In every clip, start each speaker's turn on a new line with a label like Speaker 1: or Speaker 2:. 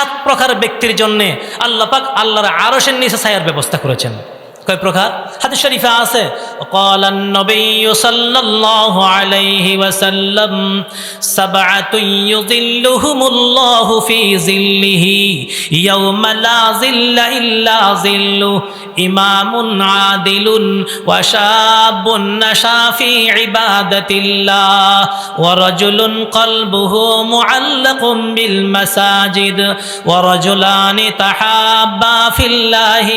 Speaker 1: সাত প্রকার ব্যক্তির জন্যে আল্লাহ পাক আল্লাহর আরশের নিচে ছায়ার ব্যবস্থা করেছেন। কয় প্রকার? হাদিস শরীফে আছে قال النبي صلى الله عليه وسلم سبعة يظلهم الله في ظله يوم لا ظل إلا ظله إمام عادل وشاب نشا في عبادة الله ورجل قلبه معلق بالمساجد ورجلان تحابا في الله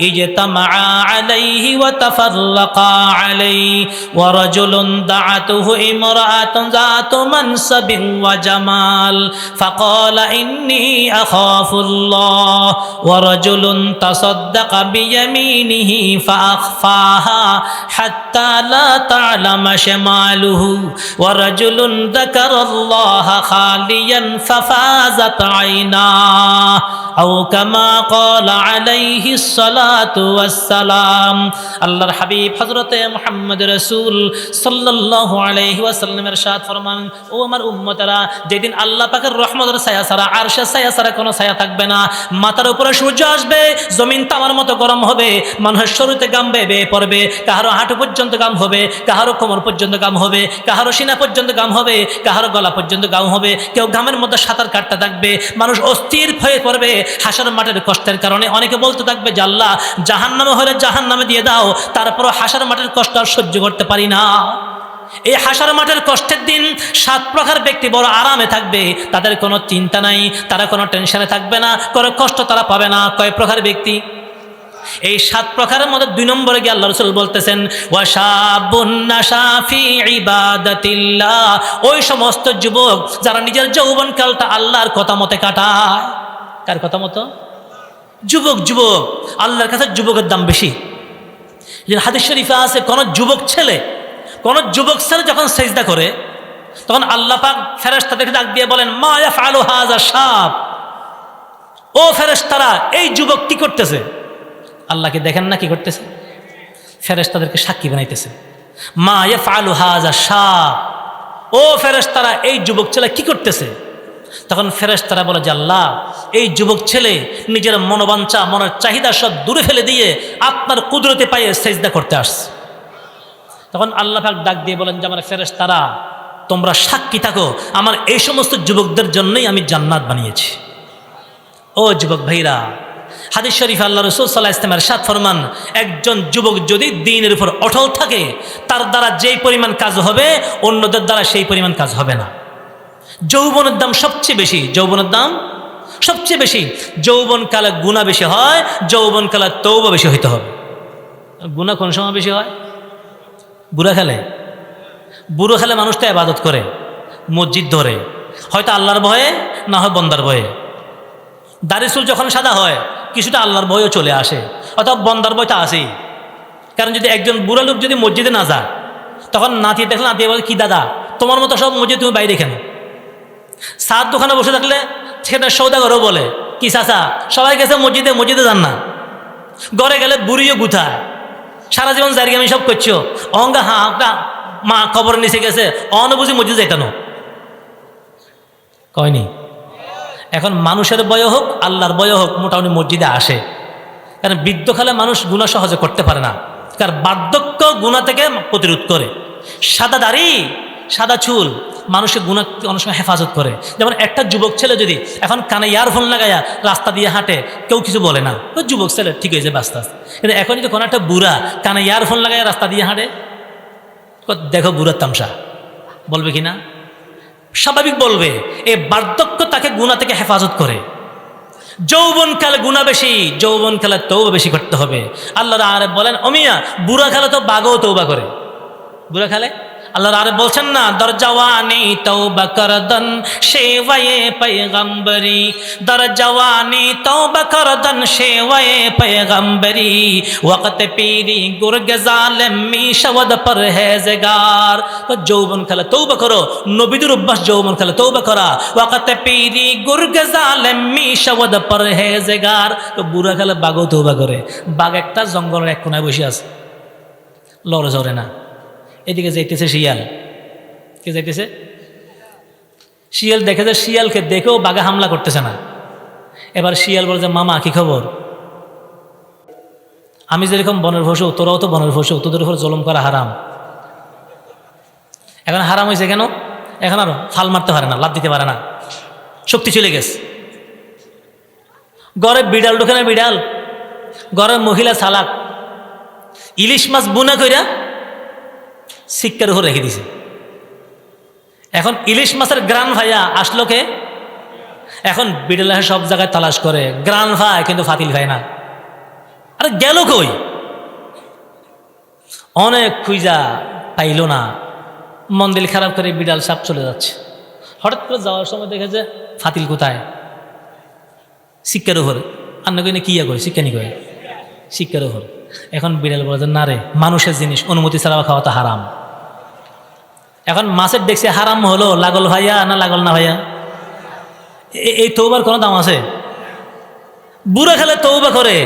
Speaker 1: اجتمعا عليه وتفرقا عليه. ورجل دعته امرأة ذات منصب وجمال. فقال إني أخاف الله. ورجل تصدق بيمينه فأخفاها حتى لا تعلم شماله. ورجل ذكر الله خاليا ففازت عيناه. أو كما قال عليه الصلاة والسلام আল্লাহর হাবিব হজরতে মোহাম্মদ রসুল সাল্লাহ আলহি ওয়াসাল্লামের সাথ ফরমান, ও আমার উম্মতেরা, যেদিন আল্লাহ পাকের রহমতের ছায়া ছাড়া আর সে ছায়া ছাড়া কোনো ছায়া থাকবে না। মাথার উপরে সূর্য আসবে, জমিন তামার মতো গরম হবে, মানুষের শরীরে গাম বেয়ে পড়বে, কাহারো হাঁটু পর্যন্ত গাম হবে, কাহারো কোমর পর্যন্ত গাম হবে, কাহারো সিনা পর্যন্ত গাম হবে, কাহারো গলা পর্যন্ত গাম হবে, কেউ ঘামের মধ্যে সাঁতার কাটতে থাকবে, মানুষ অস্থির হয়ে পড়বে হাসার মাঠের কষ্টের কারণে। অনেকে বলতে থাকবে আল্লাহ জাহান নামে হলে জাহান নামে দিয়ে দাও, তারপরও হাসার মাঠের কষ্ট আর সহ্য করতে পারি না। এই হাসার মাঠের কষ্টের দিন সাত প্রকার ব্যক্তি বড় আরামে থাকবে, তাদের কোনো চিন্তা নাই, তারা কোনো টেনশনে থাকবে না, কোনো কষ্ট তারা পাবে না। কয় প্রকার ব্যক্তি? এই সাত প্রকারের মধ্যে দুই নম্বরে গিয়ে আল্লাহ রসুল বলতেছেন ওই সমস্ত যুবক যারা নিজের যৌবনকালটা আল্লাহর কথা মতে কাটায়। কার কথা মতো? যুবক যুবক। আল্লাহর কাছে যুবকের দাম বেশি। যে হাদিস শরীফে আছে, কোন যুবক ছেলে, কোন যুবক ছেলে যখন সেজদা করে, তখন আল্লাহ পাক ফেরেস্তাদেরকে ডাক দিয়ে বলেন মায়া ফালু হাজা সাপ ও ফেরেস্তারা এই যুবক কি করতেছে? আল্লাহকে দেখেন না কি করতেছে? ফেরেস্তাদেরকে সাক্ষী বানাইতেছে। মা ইয়া ফালু হাজা সাপ ও ফেরেস্তারা এই যুবক ছেলে কি করতেছে? তখন ফেরেস্তারা বলে, যে আল্লাহ, এই যুবক ছেলে নিজের মনোবাঞ্ছা, মনের চাহিদা সব দূরে ফেলে দিয়ে আপনার কুদরতে পায়ে সেজদা করতে আসছে। তখন আল্লাহ পাক ডাক দিয়ে বলেন, যে আমার ফেরেস্তারা তোমরা সাক্ষী থাকো, আমার এই সমস্ত যুবকদের জন্যই আমি জান্নাত বানিয়েছি। ও যুবক ভাইরা, হাদিস শরীফ আল্লাহ রসুল সাল্লাহ ইসলামের সাত ফরমান, একজন যুবক যদি দিনের উপর অটল থাকে, তার দ্বারা যেই পরিমাণ কাজ হবে, অন্যদের দ্বারা সেই পরিমাণ কাজ হবে না। যৌবনের দাম সবচেয়ে বেশি। যৌবনের দাম সবচেয়ে বেশি। যৌবনকালে গুণা বেশি হয় যৌবনকালে তৌবা বেশি হইতে হবে। গুণা কোন সময় বেশি হয়? বুড়া খেলে বুড়ো খেলে মানুষ তো আবাদত করে, মসজিদ ধরে। হয়তো আল্লাহর ভয়ে, না হয় বন্দার ভয়ে। দাড়িসুল যখন সাদা হয়, কিছুটা আল্লাহর ভয়ও চলে আসে। অথবা বন্দার ভয় তো আসেই কারণ যদি একজন বুড়া লোক যদি মসজিদে না যায়, তখন নাতি দেখলে নাতি বলে, কি দাদা, তোমার মতো সব মসজিদ তুমি বাইরে কেন? সাত দোকানে বসে থাকলে সেখানে সৌদাগরও বলে, কি চাচা, সবাই গেছে মসজিদে মসজিদে যান না। ঘরে গেলে বুড়িও গুথায় সারা জীবন জারিয়ে আমি সব করছ। অহঙ্গা হা একটা মা খবর নিচে গেছে, অনবুঝি মসজিদ যেতানো কয়নি? এখন মানুষের বয় হোক, আল্লাহর বয় হোক, মোটামুটি মসজিদে আসে। কারণ বৃদ্ধকালে মানুষ গুণা সহজে করতে পারে না। কারণ বার্ধক্য গুণা থেকে প্রতিরোধ করে। সাদা দাড়ি সাদা চুল, মানুষের গুণা অনেক সময় হেফাজত করে। যেমন একটা যুবক ছেলে যদি এখন কানে ইয়ারফোন লাগাইয়া রাস্তা দিয়ে হাঁটে, কেউ কিছু বলে না। তো যুবক ছেলে ঠিক হয়েছে আস্তে কিন্তু এখন যদি কোনো একটা বুড়া কানে ইয়ারফোন লাগাইয়া রাস্তা দিয়ে হাঁটে দেখো বুড়ার তামসা। বলবে কি না? স্বাভাবিক বলবে এই বার্ধক্য তাকে গুণা থেকে হেফাজত করে। যৌবনকালে গুণা বেশি যৌবন যৌবনকালে তৌবা বেশি করতে হবে। আল্লাহ আরে বলেন অমিয়া বুড়া খেলে তো বাঘও তৌবা করে। বুড়া খেলে? আল্লাহ আরে বলছেন না, দরজাওয়ানি তৌবা করদন সেওয়ে পয়গম্বরি। দরজাওয়ানি তৌবা করদন সেওয়ে পয়গম্বরি। ওয়াকত পীরি গুরগ জালেম মি শবদ পরহেজগার। তো যৌবন খেলে তৌবা করো। নবীদের অভ্যাস, যৌবন খেলে তৌবা করা। ওয়াকত পীরি গুরগ জালেম মি শবদ পরহেজগার। তো বুড়া খেলে বাঘও তৌবা করে। বাঘ একটা জঙ্গলের এক কোনায় বসে আছে। লড়ে জড়ে না। এদিকে যাইতেছে শিয়াল। কে যাইতেছে? শিয়াল দেখে যে শিয়ালকে দেখেও বাঘে হামলা করতেছে না। এবার শিয়াল বলে যে, মামা, কি খবর? আমি যেরকম বনের ভসু তোরাও তো বনের পশু, তোদের উপর জলম করা হারাম। এখন হারাম হয়েছে কেন? এখন আর ফাল মারতে পারে না, লাভ দিতে পারে না। শক্তি চলে গেছে। গড়ে বিড়াল ঢোকে না বিড়াল? গড়ের মহিলা সালাক। ইলিশ মাছ বুনা কইরা শিক্ষার উপর রেখে দিছে। এখন ইলিশ মাছের গ্রান ভাইয়া আসলো কে? এখন বিড়াল সব জায়গায় তালাশ করে। গ্রান ভাই, কিন্তু ফাতিল ভাই না। আরে গেল কই? অনেক খুঁজা পাইল না। মন দিল খারাপ করে বিড়াল সাপ চলে যাচ্ছে। হঠাৎ করে যাওয়ার সময় দেখে যে ফাতিল কোথায়? শিক্ষার উপরে। কই না কি ইয়া করে শিক্ষা নি করে শিক্ষার উপরে। এখন বিড়াল বলে যে, না রে, মানুষের জিনিস, অনুমতি ছাড়া খাওয়া তো হারাম। এখন মাছের দেখছে হারাম হলো, লাগল ভাইয়া না লাগল না ভাইয়া? এই তৌবার কোনো দাম আছে? বুড়া খেলে তৌবা করে,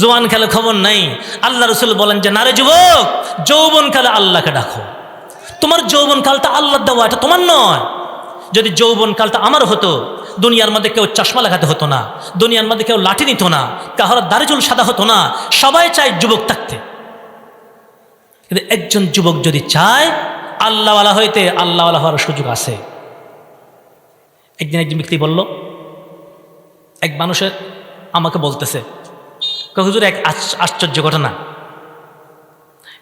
Speaker 1: জোয়ান খেলে খবর নাই। আল্লাহ রসুল বলেন যে নারে যুবক, যৌবন কালে আল্লাহকে ডাকো। তোমার যৌবন কালটা আল্লাহ দেওয়া, এটা তোমার নয়। যদি যৌবন কালটা আমার হতো দুনিয়ার মধ্যে কেউ চশমা লাগাতে হতো না, দুনিয়ার মধ্যে কেউ লাঠি নিত না কাহার দাড়িচুল সাদা হতো না, সবাই চায় যুবক থাকতে। কিন্তু একজন যুবক যদি চায়, আল্লাহওয়ালা হইতে আল্লাহওয়ালা হওয়ার সুযোগ আছে। একদিন একজন ব্যক্তি বলল, এক মানুষের আমাকে বলতেছে হুজুর, এক আশ্চ- আশ্চর্য ঘটনা।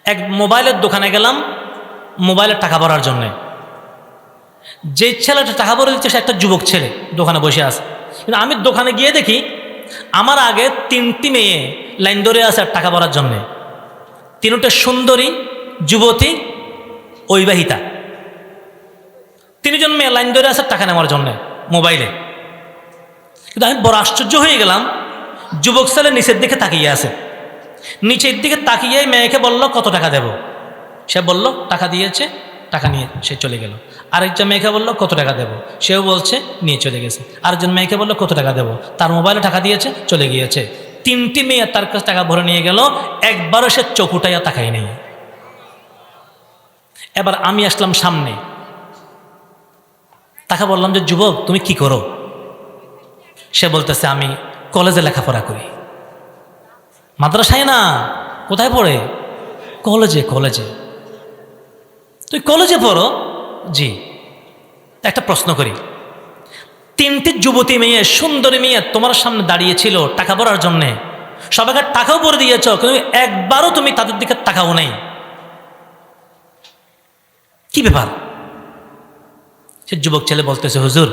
Speaker 1: এক মোবাইলের দোকানে গেলাম, মোবাইলের টাকা ভরার জন্যে। যে ছেলেটা টাকা ভরে দিচ্ছে, সে একটা যুবক ছেলে, দোকানে বসে আছে। কিন্তু আমি দোকানে গিয়ে দেখি, আমার আগে তিনটি মেয়ে লাইন ধরে আছে আর টাকা ভরার জন্যে। তিনটে সুন্দরী, যুবতী ঐবাহিতা তিনজন মেয়ে লাইন ধরে আছে টাকা নেওয়ার জন্যে, মোবাইলে। কিন্তু আমি বড় আশ্চর্য হয়ে গেলাম, যুবক ছেলে নিচের দিকে তাকিয়ে আছে। নিচের দিকে তাকিয়ে মেয়েকে বলল, কত টাকা দেব? সে বলল, টাকা দিয়েছে টাকা নিয়ে সে চলে গেল। আরেকজন মেয়েকে বলল, কত টাকা দেব? সেও বলছে, নিয়ে চলে গেছে। আরেকজন মেয়েকে বলল, কত টাকা দেব? তার মোবাইলে টাকা দিয়েছে, চলে গিয়েছে। তিনটি মেয়ে তার কাছে টাকা ভরে নিয়ে গেল, একবারও সে চোখ উঠাইয়া তাকাই নেই। এবার আমি আসলাম সামনে। তাকে বললাম যে, যুবক, তুমি কি করো? সে বলতেছে, আমি কলেজে লেখাপড়া করি। মাদ্রাসায় না? কোথায় পড়ে? কলেজে কলেজে। তুই কলেজে পড়ো? জি। একটা প্রশ্ন করি। তিনটি যুবতী মেয়ে, সুন্দরী মেয়ে তোমার সামনে দাঁড়িয়েছিল টাকা ভরার জন্যে। সবাইকে টাকাও পরে দিয়েছ, কিন্তু একবারও তুমি তাদের দিকে টাকাও নেই। কি ব্যাপার? সে যুবক ছেলে বলতেছে, হুজুর,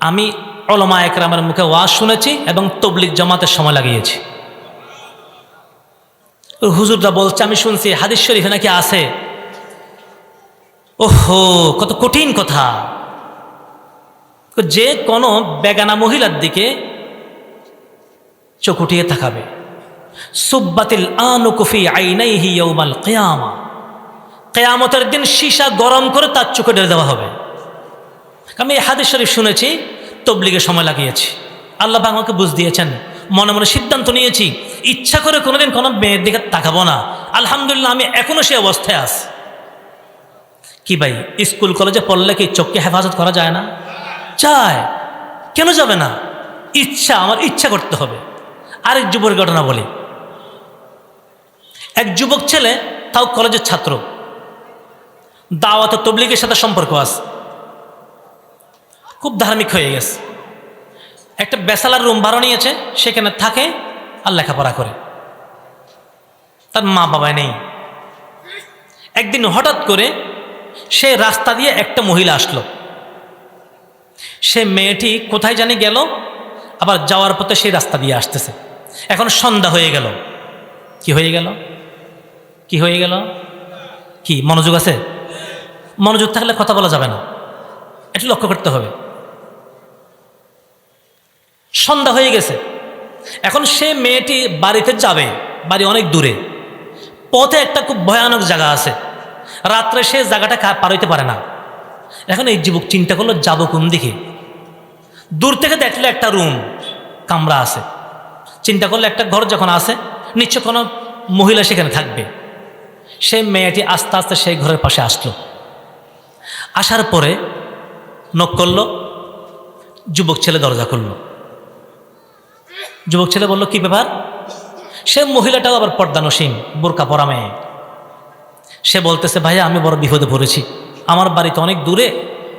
Speaker 1: আমি অলমা একরামের মুখে ওয়াজ শুনেছি এবং তবলিক জমাতের সময় লাগিয়েছি। হুজুররা বলছে, আমি শুনছি হাদিস শরীফে নাকি আছে। ওহো, কত কঠিন কথা। যে কোনো বেগানা মহিলার দিকে চোখ উঠিয়ে থাকাবে সুব্বাতিল আনুকুফি আইনাইহি ইয়ৌমাল কেয়ামা। কেয়ামতের দিন সীসা গরম করে তার চোখে ঢেলে দেওয়া হবে। আমি এই হাদিস শরীফ শুনেছি, তবলিগে সময় লাগিয়েছি। আল্লাহ আমাকে বুঝ দিয়েছেন, মনে মনে সিদ্ধান্ত নিয়েছি, ইচ্ছা করে কোনোদিন কোনো মেয়ের দিকে তাকাবো না। আলহামদুলিল্লাহ, আমি এখনও সেই অবস্থায় আছি। কি ভাই, স্কুল, কলেজে পড়লে কি চোখকে হেফাজত করা যায় না? চায় কেন যাবে না? ইচ্ছা, আমার ইচ্ছা করতে হবে। আরেক যুবকের ঘটনা বলি। এক যুবক ছেলে, তাও কলেজের ছাত্র। দাওয়াত তবলিগের সাথে সম্পর্ক আছে। খুব ধার্মিক হয়ে গেছে। একটা বেসালার রুম ভাড়া নিয়েছে, সেখানে থাকে আর লেখাপড়া করে। তার মা বাবা নেই। একদিন হঠাৎ করে সে রাস্তা দিয়ে একটা মহিলা আসলো। সে মেয়েটি কোথায় জানি গেল, আবার যাওয়ার পথে সেই রাস্তা দিয়ে আসতেছে। এখন সন্ধ্যা হয়ে গেল। কি হয়ে গেল? কি হয়ে গেল? কি, মনোযোগ আছে? মনোযোগ থাকলে কথা বলা যাবে না। একটু লক্ষ্য করতে হবে। সন্ধ্যা হয়ে গেছে। এখন সে মেয়েটি বাড়িতে যাবে, বাড়ি অনেক দূরে। পথে একটা খুব ভয়ানক জায়গা আছে। রাত্রে সে জায়গাটা পার হইতে পারে না। এখন এই যুবক চিন্তা করল, যাব কোন দিকে? দূর থেকে দেখল একটা রুম, কামরা আছে। চিন্তা করল, একটা ঘর যখন আছে, নিশ্চয় কোনো মহিলা সেখানে থাকবে। সেই মেয়েটি আস্তে আস্তে সেই ঘরের পাশে আসলো। আসার পরে নক করল, যুবক ছেলে দরজা করল যুবক ছেলে বলল, কি ব্যাপার? সে মহিলাটাও আবার পর্দানসীম বোরকা পরা মেয়ে। সে বলতেছে, ভাইয়া, আমি বড় বিপদে পড়েছি। আমার বাড়িতে অনেক দূরে,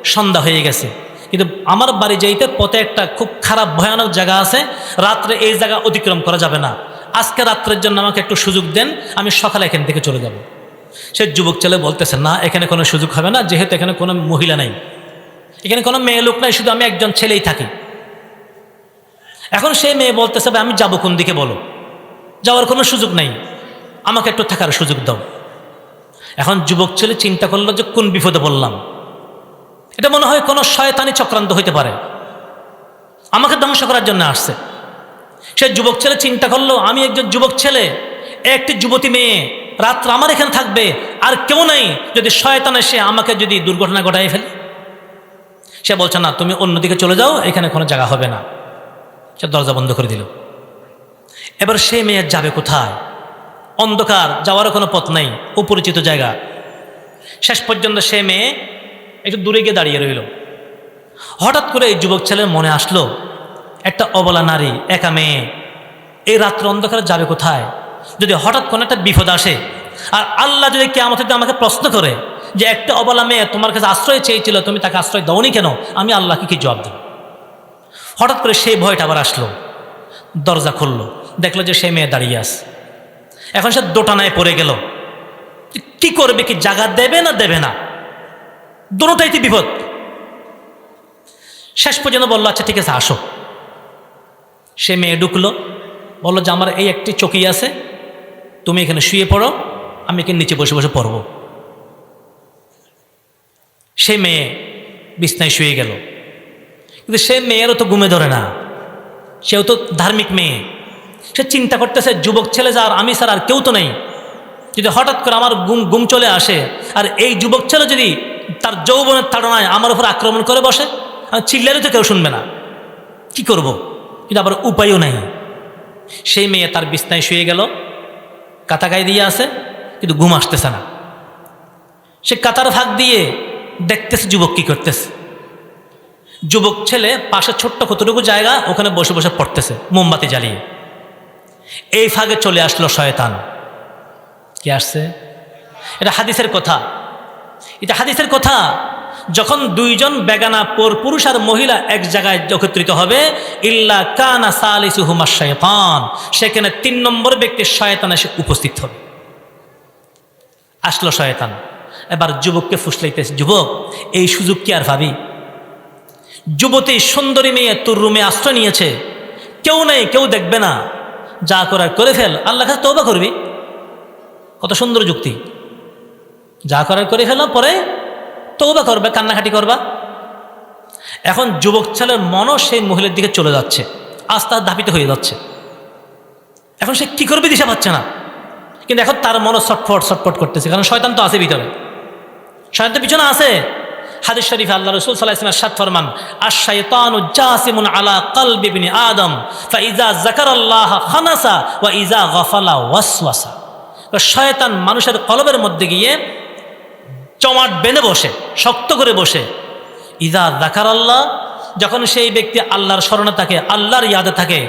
Speaker 1: সন্ধ্যা হয়ে গেছে। কিন্তু আমার বাড়ি যাইতে পথে একটা খুব খারাপ, ভয়ানক জায়গা আছে। রাত্রে এই জায়গা অতিক্রম করা যাবে না। আজকে রাত্রের জন্য আমাকে একটু সুযোগ দেন, আমি সকালে এখান থেকে চলে যাব। সে যুবক ছেলে বলতেছে, না, এখানে কোনো সুযোগ হবে না, যেহেতু এখানে কোনো মহিলা নাই। এখানে কোনো মেয়ে লোক নাই, শুধু আমি একজন ছেলেই থাকি। এখন সেই মেয়ে বলতেছে, ভাই, আমি যাব কোন দিকে বলো? যাওয়ার কোনো সুযোগ নেই। আমাকে একটু থাকার সুযোগ দাও। এখন যুবক ছেলে চিন্তা করল যে কোন বিপদে বললাম এটা মনে হয় কোনো শয়তানি চক্রান্ত হইতে পারে। আমাকে ধ্বংস করার জন্য আসছে। সে যুবক ছেলে চিন্তা করল, আমি একজন যুবক ছেলে, একটি যুবতী মেয়ে, রাত্র আমার এখানে থাকবে, আর কেউ নাই, যদি শয়তান এসে আমাকে যদি দুর্ঘটনা ঘটাই ফেলে। সে বলছে, না, তুমি অন্যদিকে চলে যাও, এখানে কোনো জায়গা হবে না। সে দরজা বন্ধ করে দিল। এবার সে মেয়ে যাবে কোথায়? অন্ধকার, যাওয়ারও কোনো পথ নেই, অপরিচিত জায়গা। শেষ পর্যন্ত সে মেয়ে একটু দূরে গিয়ে দাঁড়িয়ে রইল। হঠাৎ করে এই যুবক ছেলের মনে আসলো, একটা অবলা নারী, একা মেয়ে, এই রাত্র অন্ধকারে যাবে কোথায়? যদি হঠাৎ কোনো একটা বিপদ আসে, আর আল্লাহ যদি কে আমাকে আমাকে প্রশ্ন করে যে একটা অবলা মেয়ে তোমার কাছে আশ্রয় চেয়েছিল, তুমি তাকে আশ্রয় দাওনি কেন? আমি আল্লাহকে কি জবাব দেব? হঠাৎ করে সেই ভয়টা আবার আসলো। দরজা খুললো, দেখল যে সেই মেয়ে দাঁড়িয়ে আছে। এখন সে দোটানায় পড়ে গেল। কি করবে, কি জায়গা দেবে না দেবে না? দুটাই তো বিপদ। শেষ পর্যন্ত বলল আচ্ছা ঠিক আছে, আসো। সে মেয়ে ঢুকলো, বলল যে, আমার এই একটি চকি আছে, তুমি এখানে শুয়ে পড়ো, আমি এখানে নিচে বসে বসে পড়ব। সে মেয়ে বিছনায় শুয়ে গেল। কিন্তু সে মেয়েরও তো ঘুমে ধরে না, সেও তো ধার্মিক মেয়ে। সে চিন্তা করতেছে, যুবক ছেলে যা আর আমি স্যার আর কেউ তো নেই। যদি হঠাৎ করে আমার গুম গুম চলে আসে, আর এই যুবক ছেলে যদি তার যৌবনের তাড়নায় আমার উপর আক্রমণ করে বসে, আর চিল্লারও তো কেউ শুনবে না। কি করব। কিন্তু আবার উপায়ও নাই। সেই মেয়ে তার বিছনায় শুয়ে গেল কাতা গায়ে দিয়ে আছে, কিন্তু ঘুম আসতেছে না। সে কাতার ভাগ দিয়ে দেখতেছে যুবক কি করতেছে। যুবক ছেলে পাশে ছোট্ট কতটুকু জায়গা, ওখানে বসে বসে পড়তেছে, মোমবাতি জ্বালিয়ে। এই ফাগে চলে আসলো শয়তান। কি আসছে? এটা হাদিসের কথা। এটা হাদিসের কথা, যখন দুইজন বেগানা পর পুরুষ আর মহিলা এক জায়গায় একত্রিত হবে, ইল্লা কানা সালিসুহুমা শয়তান, সেখানে তিন নম্বর ব্যক্তি শয়তান এসে উপস্থিত হবে। আসলো শয়তান। এবার যুবককে ফুসলাইতেছে, যুবক, এই সুযোগ কি আর ভাবি যুবতী সুন্দরী মেয়ে তোর রুমে আশ্রয় নিয়েছে। কেউ নেই, কেউ দেখবে না। যা করার করে ফেল আল্লাহ কাছে তৌবা করবি। কত সুন্দর যুক্তি। যা করার করে ফেল পরে তৌবা করবে, কান্নাকাটি করবা। এখন যুবক ছেলের মনও সেই মহিলার দিকে চলে যাচ্ছে, আস্তে আস্তে ধাপিত হয়ে যাচ্ছে। এখন সে কি করবে দিশা পাচ্ছে না। কিন্তু এখন তার মনও ছটফট ছটফট করতেছে, কারণ শয়তান তো আছে ভিতরে। শয়তান তো পিছনে আছে। হাদিস শরীফ আল্লাহ রসুল সাল্লাহ ইসলামের সাত ফরমান আর শাইতানু জাসিমুন আলা কলবি ইবনে আদম, ফাইজা জাকারাল্লাহ খানাসা ওয়া ইজা গফালা ওয়াসওয়াসা। শয়তান মানুষের কলবের মধ্যে গিয়ে চমাট বেঁধে বসে, শক্ত করে বসে। ইজা জাকার আল্লাহ যখন সেই ব্যক্তি আল্লাহর স্মরণে থাকে, আল্লাহর ইয়াদে থাকে,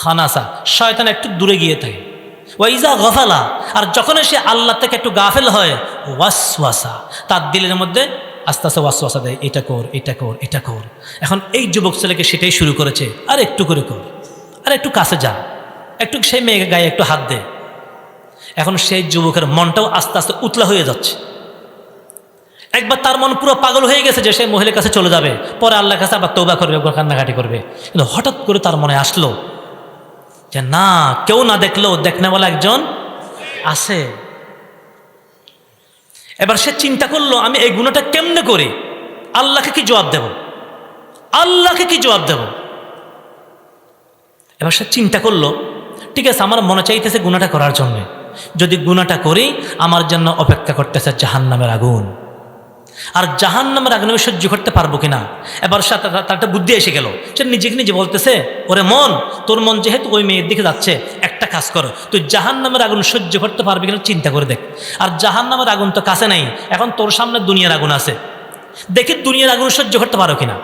Speaker 1: খানাসা, শয়তান একটু দূরে গিয়ে থাকে। ওয়াইজা গফালা, আর যখন সে আল্লাহ থেকে একটু গাফেল হয়, ওয়াসওয়াসা, তার দিলের মধ্যে আস্তে আস্তে ওয়াসওয়াসা দেয়, এটা কর এটা কর এটা কর। এখন এই যুবক ছেলেকে সেটাই শুরু করেছে, আর, একটু করে কর, আর, একটু কাছে যা। একটু সেই মেয়েকে গায়ে একটু হাত দে। এখন সেই যুবকের মনটাও আস্তে আস্তে উতলা হয়ে যাচ্ছে। একবার তার মন পুরো পাগল হয়ে গেছে যে সে মহিলার কাছে চলে যাবে, পরে আল্লাহর কাছে আবার তৌবা করবে, একবার কান্নাকাটি করবে। কিন্তু হঠাৎ করে তার মনে আসলো যে, না, কেউ না দেখলেও দেখনেওয়ালা একজন আছে। এবার সে চিন্তা করল, আমি এই গুণাটা কেমনে করি? আল্লাহকে কি জবাব দেব? আল্লাহকে কি জবাব দেব? এবার সে চিন্তা করল, ঠিক আছে, আমার মনে চাইতেছে গুণাটা করার জন্য। যদি গুণাটা করি, আমার জন্য অপেক্ষা করতেছে জাহান নামের আগুন। আর জাহান নামের আগুন আমি সহ্য করতে পারব কিনা? এবার সে তার একটা বুদ্ধি এসে গেল। সে নিজেকে নিজে বলতেছে, ওরে মন, তোর মন যেহেতু ওই মেয়ের দিকে যাচ্ছে একটা কাজ কর, তুই জাহান নামের আগুন সহ্য করতে পারবি কিনা চিন্তা করে দেখ। আর জাহান নামের আগুন তো কাছে নাই, এখন তোর সামনে দুনিয়ার আগুন আছে। দেখি দুনিয়ার আগুন সহ্য করতে পারো কিনা।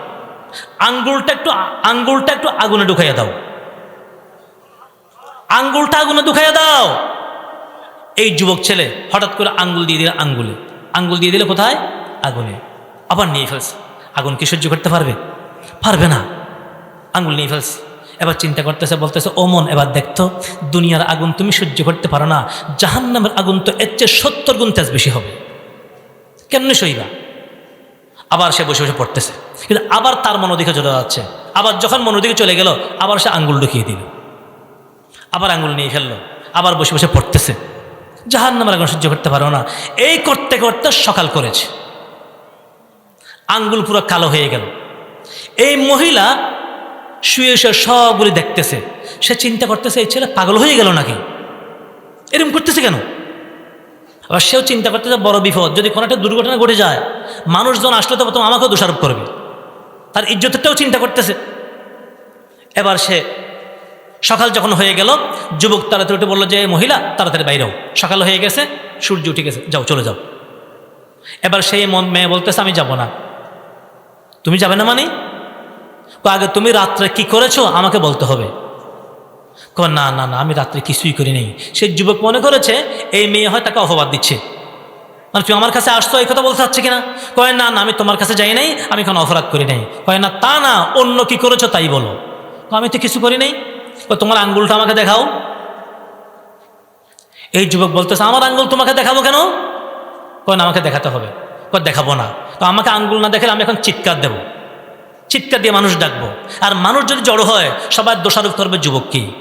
Speaker 1: আঙ্গুলটা একটু আঙ্গুলটা একটু আগুনে ঢুকাইয়া দাও। আঙ্গুলটা আগুনে দুখাইয়া দাও। এই যুবক ছেলে হঠাৎ করে আঙ্গুল দিয়ে দিল আঙ্গুলে। আঙ্গুল দিয়ে দিলে কোথায়? আগুনে। আবার নিয়ে ফেলছে। আগুন কি সহ্য করতে পারবে? পারবে না। আঙ্গুল নিয়ে ফেলছে। এবার চিন্তা করতেছে, বলতেছে, ওমন, এবার দেখতো দুনিয়ার আগুন তুমি সহ্য করতে পারো না, জাহান্নামের আগুন তো এর চেয়ে সত্তর গুণ তেজ বেশি হবে। কেমনে সইবা? আবার সে বসে বসে পড়তেছে। কিন্তু আবার তার মনোদিকে চলে যাচ্ছে। আবার যখন মনোদিকে চলে গেল, আবার সে আঙ্গুল ঢুকিয়ে দিল। আবার আঙ্গুল নিয়ে ফেলল। আবার বসে বসে পড়তেছে। জাহান নামের আগুন সহ্য করতে পারো না। এই করতে করতে সকাল করেছে। আঙ্গুল পুরো কালো হয়ে গেল। এই মহিলা শুয়ে শুয়ে সবগুলি দেখতেছে। সে চিন্তা করতেছে, এই ছেলে পাগল হয়ে গেল নাকি? এরকম করতেছে কেন? আবার সেও চিন্তা করতেছে, বড় বিপদ, যদি কোনো একটা দুর্ঘটনা ঘটে যায়, মানুষজন আসলে তো প্রথম আমাকেও দোষারোপ করবে। তার ইজ্জতেরটাও চিন্তা করতেছে। এবার সে সকাল যখন হয়ে গেল, যুবক তাড়াতাড়ি উঠে বলল যে মহিলা, তাড়াতাড়ি বাইরেও সকাল হয়ে গেছে, সূর্য উঠে গেছে, যাও, চলে যাও। এবার সেই মেয়ে বলতেছে, আমি যাব না। তুমি যাবে না মানে? আগে তুমি রাত্রে কি করেছ? আমাকে বলতে হবে। কো, না না না আমি রাত্রে কিছুই করি নেই সে যুবক মনে করেছে এই মেয়ে হয় তাকে অপবাদ দিচ্ছে। মানে তুমি আমার কাছে আসতো এই কথা বলতে চাচ্ছে কিনা? কয় না না আমি তোমার কাছে যাই নাই আমি কোনো অপরাধ করি নাই। কয় না তা না অন্য কি করেছ তাই বলো। কয়, আমি তো কিছু করি নাই। কয়, তোমার আঙ্গুলটা আমাকে দেখাও। এই যুবক বলতেছে আমার আঙ্গুল তোমাকে দেখাবো কেন? কয় না আমাকে দেখাতে হবে। কয় দেখাবো না। তো আমাকে আঙ্গুল না দেখলে আমি এখন চিৎকার দেব। চিৎকার দিয়ে মানুষ ডাকবো। আর মানুষ যদি জড়ো হয় সবাই দোষারোপ করবে যুবক কি?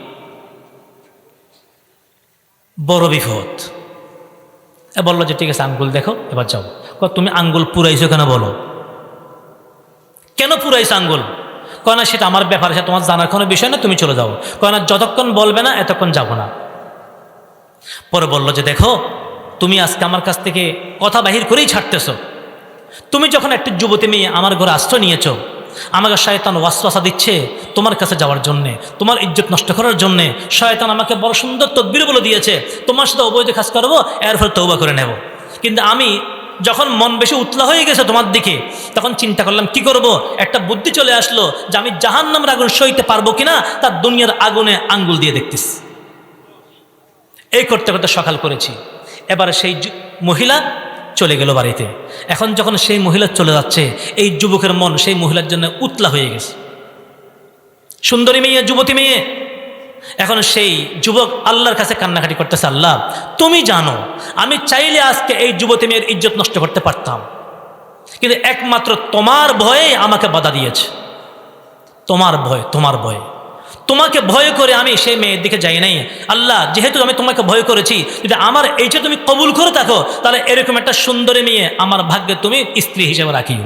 Speaker 1: বড় বিপদ। এ বলল যে, ঠিক আছে, আঙ্গুল দেখো, এবার যাও। তুমি আঙ্গুল পুরাইছো কেন বলো? কেন পুরাইছো আঙ্গুল? কয়, না, সেটা আমার ব্যাপার, সেটা তোমার জানার কোনো বিষয় না, তুমি চলে যাও। কয়, না, যতক্ষণ বলবে না, এতক্ষণ যাব না। পরে বলল যে, দেখো, তুমি আজকে আমার কাছ থেকে কথা বাহির করেই ছাড়তেছো। তুমি যখন একটি যুবতী মেয়ে আমার ঘরে আশ্রয় নিয়েছো আমাকে শয়তান ওয়াসওয়াসা দিচ্ছে তোমার কাছে যাওয়ার জন্যে, তোমার ইজ্জত নষ্ট করার জন্যে। শয়তান আমাকে বড় সুন্দর তদবির বলে দিয়েছে, তোমার সাথে অবৈধ কাজ করব, এর ফলে তৌবা করে নেব। কিন্তু আমি যখন মন বেশি উতলা হয়ে গেছে তোমার দিকে, তখন চিন্তা করলাম, কি করব? একটা বুদ্ধি চলে আসলো যে আমি জাহান্নামের আগুন সইতে পারব কিনা, তার দুনিয়ার আগুনে আঙ্গুল দিয়ে দেখতিস এই করতে করতে সকাল করেছি। এবার সেই মহিলা চলে গেল বাড়িতে। এখন যখন সেই মহিলা চলে যাচ্ছে, এই যুবকের মন সেই মহিলার জন্য উতলা হয়ে গেছে। সুন্দরী মেয়ে, যুবতী মেয়ে, এখন সেই যুবক আল্লাহর কাছে কান্নাকাটি করতেছে, আল্লাহ, তুমি জানো, আমি চাইলে আজকে এই যুবতী মেয়ের ইজ্জত নষ্ট করতে পারতাম। কিন্তু একমাত্র তোমার ভয়ে আমাকে বাধা দিয়েছে। তোমার ভয় তোমার ভয়। তোমাকে ভয় করে আমি সেই মেয়ের দিকে যাই নাই। আল্লাহ, যেহেতু আমি তোমাকে ভয় করেছি, যদি আমার এইটা তুমি কবুল করে থাকো, তাহলে এরকম একটা সুন্দরী মেয়ে আমার ভাগ্যে তুমি স্ত্রী হিসেবে রাখিও।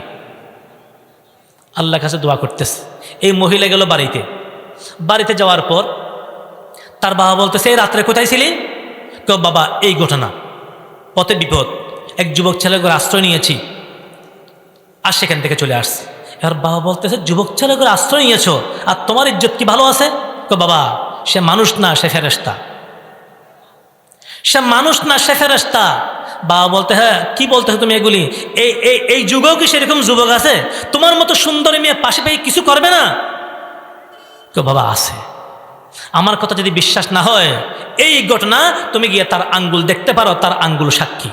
Speaker 1: আল্লাহ কাছে দোয়া করতেছে। এই মহিলা গেল বাড়িতে। বাড়িতে যাওয়ার পর তার বাবা বলতেছে, এই রাত্রে কোথায় ছিলি? কেউ বাবা, এই ঘটনা। পথে বিপদ। এক যুবক ছেলে আশ্রয় নিয়েছি। আর সেখান থেকে চলে আসছে। এবার বাবা বলতেছে, যুবক ছেলে করে আশ্রয় নিয়েছো, আর তোমার ইজ্জত কি ভালো আছে? তো বাবা, সে মানুষ না, সে ফেরেস্তা সে মানুষ না, সে ফেরেস্তা বাবা বলতে হ্যাঁ কি বলতে তুমি এগুলি? এই এই এই যুগেও কি সেরকম যুবক আছে? তোমার মতো সুন্দরী মেয়ে পাশে পেয়ে কিছু করবে না? তো বাবা, আছে। আমার কথা যদি বিশ্বাস না হয়, এই ঘটনা তুমি গিয়ে তার আঙ্গুল দেখতে পারো, তার আঙ্গুল সাক্ষী।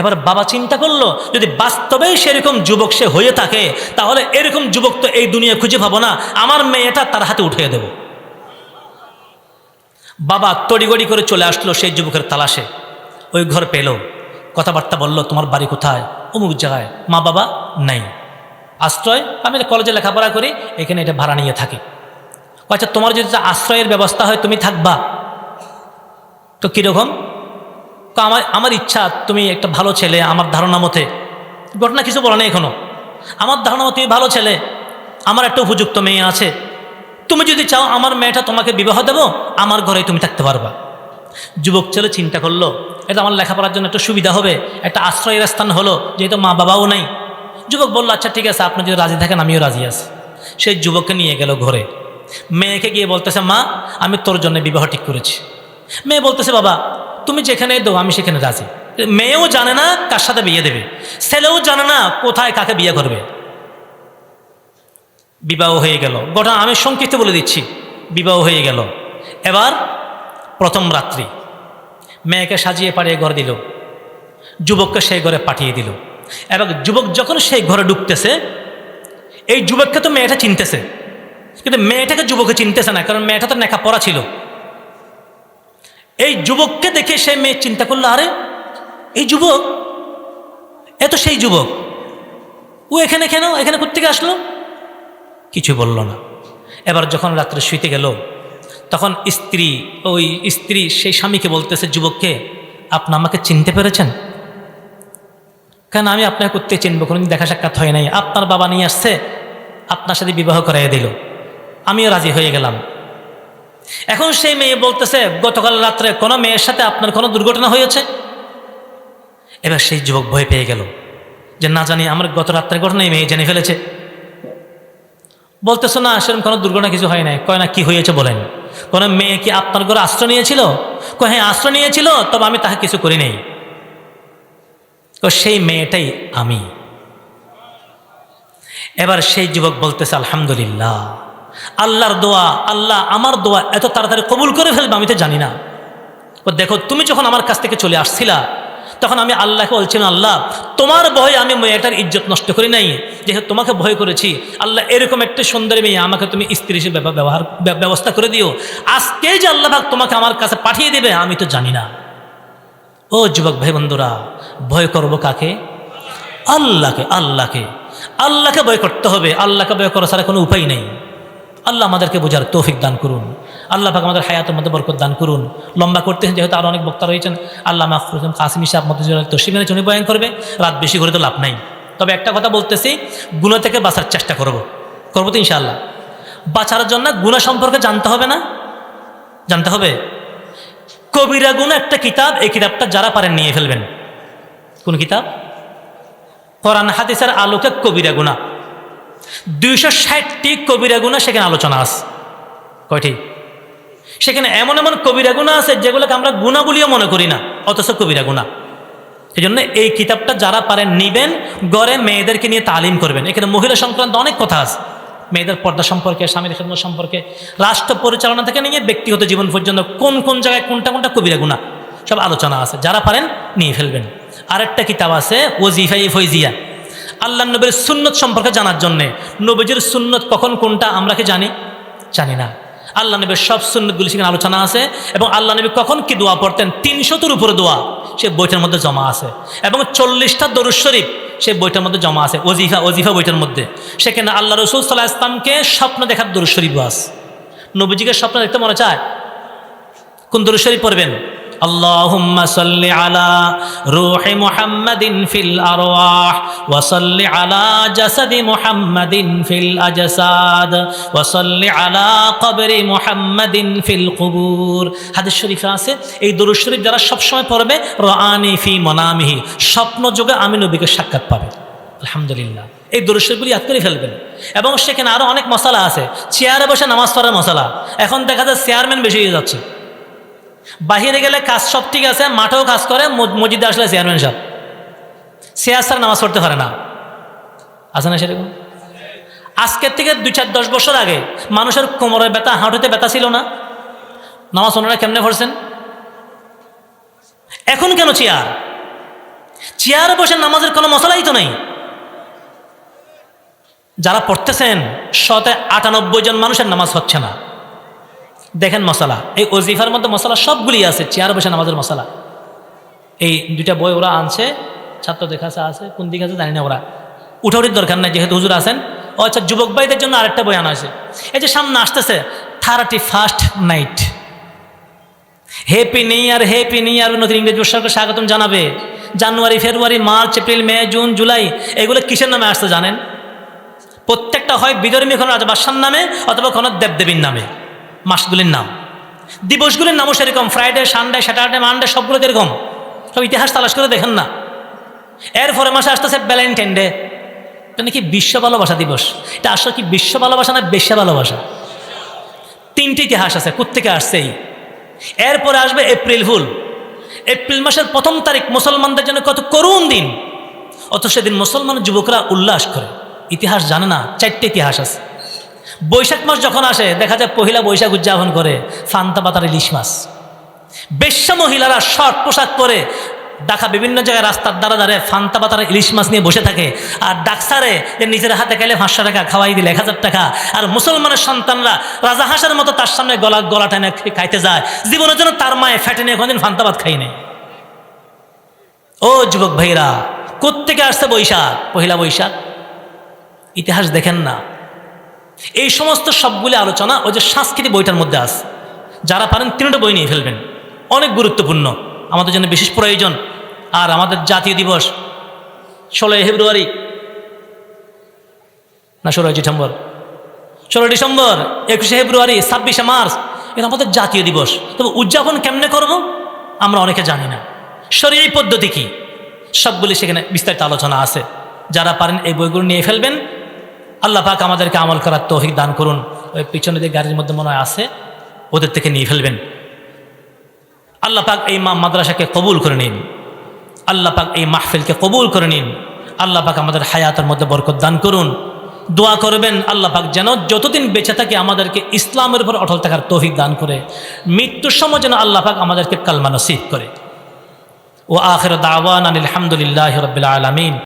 Speaker 1: এবার বাবা চিন্তা করল, যদি বাস্তবেই সেরকম যুবক সে হয়ে থাকে, তাহলে এরকম যুবক তো এই দুনিয়া খুঁজে পাবো না, আমার মেয়েটা তার হাতে উঠিয়ে দেব। বাবা তড়িগড়ি করে চলে আসলো সেই যুবকের তালাশে। ওই ঘর পেল, কথাবার্তা বলল, তোমার বাড়ি কোথায়? অমুক জায়গায়। মা বাবা নাই। আশ্রয়? আমি কলেজে লেখাপড়া করি, এখানে এটা ভাড়া নিয়ে থাকি। আচ্ছা তোমার যদি আশ্রয়ের ব্যবস্থা হয়, তুমি থাকবা? তো কীরকম? তো আমার আমার ইচ্ছা, তুমি একটা ভালো ছেলে, আমার ধারণা মতে। ঘটনা কিছু বলে না এখনও। আমার ধারণা মতে তুমি ভালো ছেলে, আমার একটা উপযুক্ত মেয়ে আছে। তুমি যদি চাও আমার মেয়েটা তোমাকে বিবাহ দেবো, আমার ঘরে তুমি থাকতে পারবা। যুবক ছেলে চিন্তা করল, এটা আমার লেখাপড়ার জন্য একটু সুবিধা হবে, একটা আশ্রয়ের স্থান হলো, যেহেতু মা বাবাও নাই। যুবক বলল আচ্ছা ঠিক আছে, আপনি যদি রাজি থাকেন, আমিও রাজি আছি। সেই যুবককে নিয়ে গেল ঘরে। মেয়েকে গিয়ে বলতেছে, মা, আমি তোর জন্য বিবাহ ঠিক করেছি। মেয়ে বলতেছে, বাবা তুমি যেখানে দো আমি সেখানে রাজি। মেয়েও জানে না কার সাথে বিয়ে দেবে। ছেলেও জানে না কোথায় কাকে বিয়ে করবে। বিবাহ হয়ে গেল। ঘটনা আমি সংক্ষিপ্ত বলে দিচ্ছি, বিবাহ হয়ে গেল। এবার প্রথম রাত্রি। মেয়েকে সাজিয়ে পাড়িয়ে ঘর দিল। যুবককে সেই ঘরে পাঠিয়ে দিল। এবং যুবক যখন সেই ঘরে ঢুকতেছে, এই যুবককে তো মেয়েটা চিনতেছে। কিন্তু মেয়েটাকে যুবকে চিনতেছে না, কারণ মেয়েটা তো নেখা পড়া ছিল। এই যুবককে দেখে সে মেয়ে চিন্তা করল, আরে, এই যুবক? এ তো সেই যুবক? ও এখানে কেন? এখানে কোথেকে আসলো? কিছু বলল না। এবার যখন রাত্রে শুইতে গেল, তখন স্ত্রী, ওই স্ত্রী সেই স্বামীকে বলতেছে, যুবককে, আপনি আমাকে চিনতে পেরেছেন? কেন? আমি আপনাকে করতে চিনবো, কোনোদিন দেখা সাক্ষাৎ হয় নাই। আপনার বাবা নিয়ে আসছে, আপনার সাথে বিবাহ করাইয়া দিল। আমিও রাজি হয়ে গেলাম। এখন সেই মেয়ে বলতেছে, গতকাল রাত্রে কোনো মেয়ের সাথে আপনার কোনো দুর্ঘটনা হয়েছে? এবার সেই যুবক ভয় পেয়ে গেল যে, না জানি, আমার গত রাত্রের ঘটনা এই মেয়ে জেনে ফেলেছে। বলতেছো, না, সেরকম কোনো দুর্ঘটনা কিছু হয় নাই। কয় না, কি হয়েছে বলেন। কোনো মেয়ে কি আপনার ঘরে আশ্রয় নিয়েছিল? কয় হ্যাঁ আশ্রয় নিয়েছিল, তবে আমি তাহা কিছু করি নাই। তো সেই মেয়েটাই আমি। এবার সেই যুবক বলতেছে, আলহামদুলিল্লাহ। আল্লাহর দোয়া, আল্লাহ আমার দোয়া এত তাড়াতাড়ি কবুল করে ফেলবে, আমি তো জানি না। ও দেখো, তুমি যখন আমার কাছ থেকে চলে আসছিলা, তখন আমি আল্লাহকে বলছিলাম আল্লাহ, তোমার ভয়ে আমি মেয়েটার ইজ্জত নষ্ট করি নাই। যেহেতু তোমাকে ভয় করেছি, আল্লাহ এরকম একটা সুন্দরী মেয়ে, আমাকে তুমি স্ত্রী হিসেবে ব্যবহার ব্যবস্থা করে দিও। আজকেই যে আল্লাহ তোমাকে আমার কাছে পাঠিয়ে দেবে, আমি তো জানি না। ও যুবক ভাই বন্ধুরা ভয় করব কাকে? আল্লাহকে আল্লাহকে। আল্লাহকে ভয় করতে হবে। আল্লাহকে ভয় করা ছাড়া কোনো উপায় নেই। আল্লাহ আমাদেরকে বোঝার তৌফিক দান করুন। আল্লাহ পাক আমাদের হায়াতের মধ্যে বরকত দান করুন। লম্বা করতে যেহেতু আরও অনেক বক্তা রয়েছেন, আল্লাহ মাহফুজ হোসেন কাসিম সাহেব মধ্যে তসিমের জন্য বয়ান করবে, রাত বেশি করে তো লাভ নাই। তবে একটা কথা বলতেছি, গুণ থেকে বাঁচার চেষ্টা করব। করব তো ইনশাআল্লাহ। বাঁচার জন্য গুণা সম্পর্কে জানতে হবে না? জানতে হবে? কবিরা গুণ একটা কিতাব, এই কিতাবটা যারা পারেন নিয়ে ফেলবেন। কোন কিতাব? কোরআন, হাদিসের আলোকে কবিরা গুণা। দুইশো ষাটটি কবিরা গুণা সেখানে আলোচনা আছে। কয়টি? সেখানে এমন এমন কবিরা গুণা আছে যেগুলোকে আমরা গুণা বলিও মনে করি না, অথচ কবিরা গুণা। এই জন্য এই কিতাবটা যারা পারেন নিবেন, গড়ে মেয়েদেরকে নিয়ে তালিম করবেন। এখানে মহিলা সংক্রান্ত অনেক কথা আছে। মেয়েদের পর্দা সম্পর্কে, স্বামীর খেদমত সম্পর্কে, রাষ্ট্র পরিচালনা থেকে নিয়ে ব্যক্তিগত জীবন পর্যন্ত কোন কোন জায়গায় কোনটা কোনটা কবিরা গুণা, সব আলোচনা আছে। যারা পারেন নিয়ে ফেলবেন। আরেকটা কিতাব আছে, ওজিফাই ফৈজিয়া। আল্লাহ নবীর সুন্নত সম্পর্কে জানার জন্যে। নবীজির সুন্নত কখন কোনটা আমরা কি জানি? জানি না। আল্লাহ নবীর সব সুন্নতগুলি সেখানে আলোচনা আছে এবং আল্লাহ নবী কখন কি দোয়া পড়তেন? তিনশতর উপরে দোয়া সে বইটার মধ্যে জমা আছে। এবং চল্লিশটা দরুদ শরীফ সে বইটার মধ্যে জমা আছে, ওজিফা ওজিফা বইটার মধ্যে। সেখানে আল্লাহ রসুল সাল্লাহ ইসলামকে স্বপ্ন দেখার দরুদ শরীফ আস নবীজিকে স্বপ্ন দেখতে মনে চায়? কোন দরুদ শরীফ পড়বেন? اللهم صل على روح محمد في الأرواح وصل على جسد محمد في الأجساد وصل على قبر محمد في القبور হাদিস শরীফ আছে এই দরুদ শরীফ যারা সবসময় পড়বে রানি ফি মনামিহি স্বপ্ন যোগে আমি নবীকে সাক্ষাৎ পাবে আলহামদুলিল্লাহ এই দরুদ শরীফগুলি ইয়াদ করে ফেলবেন এবং সেখানে আরও অনেক মশলা আছে চেয়ারে বসে নামাজ পড়ার মশলা এখন দেখা যায় চেয়ারম্যান বেশি হয়ে যাচ্ছে বাহিরে গেলে কাজ সব ঠিক আছে, মাঠেও কাজ করে মসজিদে আসলে চেয়ারম্যান সাহেব। চেয়ার স্যার নামাজ পড়তে পারে না। আছে না সেরকম? আজকের থেকে দুই চার দশ বছর আগে মানুষের কোমরের ব্যথা, হাঁটুতে ব্যথা ছিল না? নামাজ ওনারা কেমনে পড়ছেন? এখন কেন চেয়ার? চেয়ারে বসে নামাজের কোনো মশলাই তো নেই। যারা পড়তেছেন, শতে আটানব্বই জন মানুষের নামাজ হচ্ছে না। দেখেন মশলা, এই ওজিফার মধ্যে মশলা সবগুলি আছে, চেয়ার বসে নামাজের মশলা। এই দুইটা বই ওরা আনছে, ছাত্র দেখাছে আছে, কোন দিকে আছে জানি না ওরা। উঠাউটির দরকার নাই, যেহেতু হুজুর আছেন। ও আচ্ছা যুবক ভাইদের জন্য আরেকটা বই আনা হয়েছে। এই যে সামনে আসতেছে, thirty first night. Happy new year happy new year নতুন ইংরেজি বর্ষকে স্বাগতম জানাবে। জানুয়ারি, ফেব্রুয়ারি, মার্চ, এপ্রিল, মে, জুন, জুলাই, এগুলো কিসের নামে আসতে জানেন? প্রত্যেকটা হয় বিদর্মী কোনো রাজবাসার নামে অথবা কোনো দেবদেবীর নামে। মাসগুলির নাম। দিবসগুলির নামও সেরকম। ফ্রাইডে সানডে স্যাটারডে মানডে সবগুলো এরকম। সব ইতিহাস তালাশ করে দেখেন না। এরপরে মাসে আসতেছে ভ্যালেন্টাইন ডে এটা কি বিশ্ব ভালোবাসা দিবস। এটা আসলে কি বিশ্ব ভালোবাসা না বিশ্ব ভালোবাসা? তিনটি ইতিহাস আছে, কোত্থেকে আসছে এরপরে আসবে এপ্রিল ফুল এপ্রিল মাসের প্রথম তারিখ, মুসলমানদের জন্য কত করুণ দিন। অথচ সেদিন মুসলমান যুবকরা উল্লাস করে। ইতিহাস জানে না, চারটে ইতিহাস আছে। বৈশাখ মাস যখন আসে, দেখা যায় পহিলা বৈশাখ উদযাপন করে, ফান্তা পাতার ইলিশ মাছ। বেশ্যা মহিলারা শর্ট পোশাক পরে ঢাকা বিভিন্ন জায়গায় রাস্তার দ্বারা দ্বারে ফান্তা পাতার ইলিশ মাছ নিয়ে বসে থাকে আর ডাকসারে যে নিজের হাতে গেলে পাঁচশো টাকা খাওয়াই দিলে, এক হাজার টাকা। আর মুসলমানের সন্তানরা রাজা হাঁসের মতো তার সামনে গলা গলা টেনে খাইতে যায়। জীবনের জন্য তার মায়ে ফ্যাটে নিয়ে কোনোদিন ফান্তা ভাত খাই নেই। ও যুবক ভাইরা, কোত্থেকে আসছে বৈশাখ, পহিলা বৈশাখ? ইতিহাস দেখেন না। এই সমস্ত সবগুলি আলোচনা ওই যে সাংস্কৃতিক বইটার মধ্যে আছে। যারা পারেন তিনটা বই নিয়ে ফেলবেন। অনেক গুরুত্বপূর্ণ। আমাদের জন্য বিশেষ প্রয়োজন। আর আমাদের জাতীয় দিবস ষোলোই ফেব্রুয়ারি। না, ষোলোই ডিসেম্বর। ষোলোই ডিসেম্বর, একুশে ফেব্রুয়ারি, ছাব্বিশে মার্চ। এটা আমাদের জাতীয় দিবস। তবে উদযাপন কেমনে করব? আমরা অনেকে জানি না। শরীর পদ্ধতি কি? সবগুলি সেখানে বিস্তারিত আলোচনা আছে। যারা পারেন এই বইগুলো নিয়ে ফেলবেন। আল্লাহ পাক আমাদেরকে আমল করার তৌফিক দান করুন। ওই পিছনে যে গাড়ির মধ্যে মনে হয় আছে, ওদের থেকে নিয়ে ফেলবেন। আল্লাহ পাক এই মা মাদ্রাসাকে কবুল করে নিন। আল্লাহ পাক এই মাহফিলকে কবুল করে নিন। আল্লাহ পাক আমাদের হায়াতের মধ্যে বরকত দান করুন। দোয়া করবেন, আল্লাহ পাক যেন যতদিন বেঁচে থাকে আমাদেরকে ইসলামের উপর অটল থাকার তৌফিক দান করে। মৃত্যুর সময় যেন আল্লাহ পাক আমাদেরকে কালমা নসিব করে। ও আখের দাওয়ান আলহামদুলিল্লাহ রবিল আলমিন।